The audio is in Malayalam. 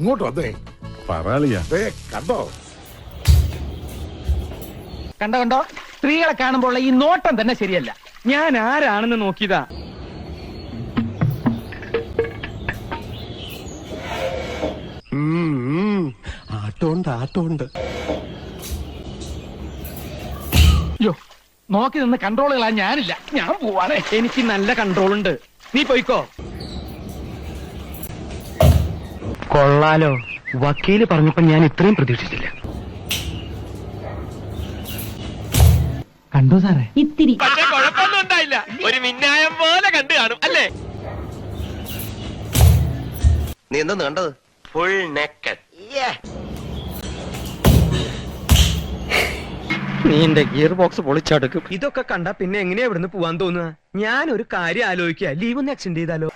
ഇങ്ങോട്ട് വന്നേ. പറയാളിയാ ദേ കണ്ടോ? കണ്ടോ കണ്ടോ? സ്ത്രീകളെ കാണുമ്പോൾ ഈ നോട്ടം തന്നെ ശരിയല്ല. ഞാൻ ആരാണെന്ന് നോക്കിയതാ. ആട്ടോണ്ട് ആട്ടോണ്ട്. യോ നോക്കി നിന്ന് കൺട്രോളുകളാ ഞാനില്ല. ഞാൻ പോവാണ്. എനിക്ക് നല്ല കൺട്രോൾ ഉണ്ട്. നീ പോയിക്കോ? കൊള്ളാലോ. വക്കീൽ പറഞ്ഞപ്പോ ഞാൻ ഇത്രയും പ്രതീക്ഷിച്ചില്ല. കണ്ടോ സാറേ? ഇത്തിരി. പക്ഷെ കുഴപ്പമൊന്നും ഉണ്ടായില്ല. ഒരു മിന്നായം പോലെ കണ്ടു കാണും അല്ലേ? നീ എന്താ കണ്ടത്? ഫുൾ നെക്കഡ് നീ എന്റെ ഗിയർ ബോക്സ് പൊളിച്ചടുക്കും. ഇതൊക്കെ കണ്ടാ പിന്നെ എങ്ങനെയാ ഇവിടുന്ന് പോവാൻ തോന്നുക? ഞാൻ ഒരു കാര്യം ആലോചിക്കുക. ലീവ് ഒന്ന് എക്സ്റ്റെൻഡ് ചെയ്താലോ?